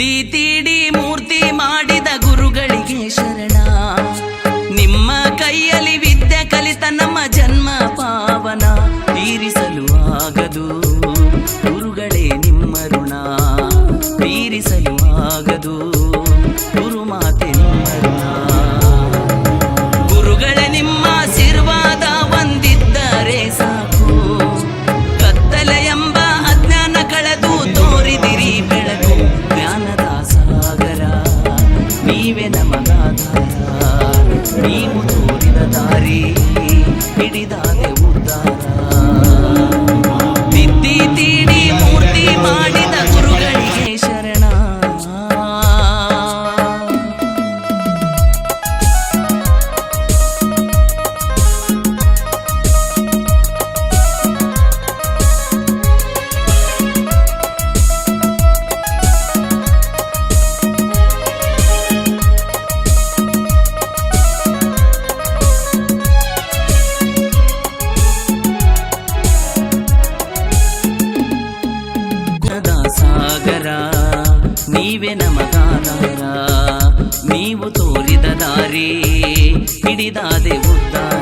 ತೀಡಿ ಮೂರ್ತಿ ಮಾಡಿದ ಗುರುಗಳಿಗೆ ಶರಣ. ನಿಮ್ಮ ಕೈಯಲ್ಲಿ ವಿದ್ಯೆ ಕಲಿತ ನಮ್ಮ ಜನ್ಮ ಪಾವನ. ತೀರಿಸಲು ಆಗದು ಗುರುಗಳೇ ನಿಮ್ಮ ಋಣ. ತೀರಿಸಲು ಆಗದು ಗುರುಮಾತೆ ನಿಮ್ಮ ಋಣ. నీవే నమగాధార నీవు ಸಾಗರ ನೀವೇ ನಮಗಾಧಾರ ನೀವು ತೋರಿದ ದಾರಿ ಹಿಡಿದಾದೆ ಉದ್ಧಾರ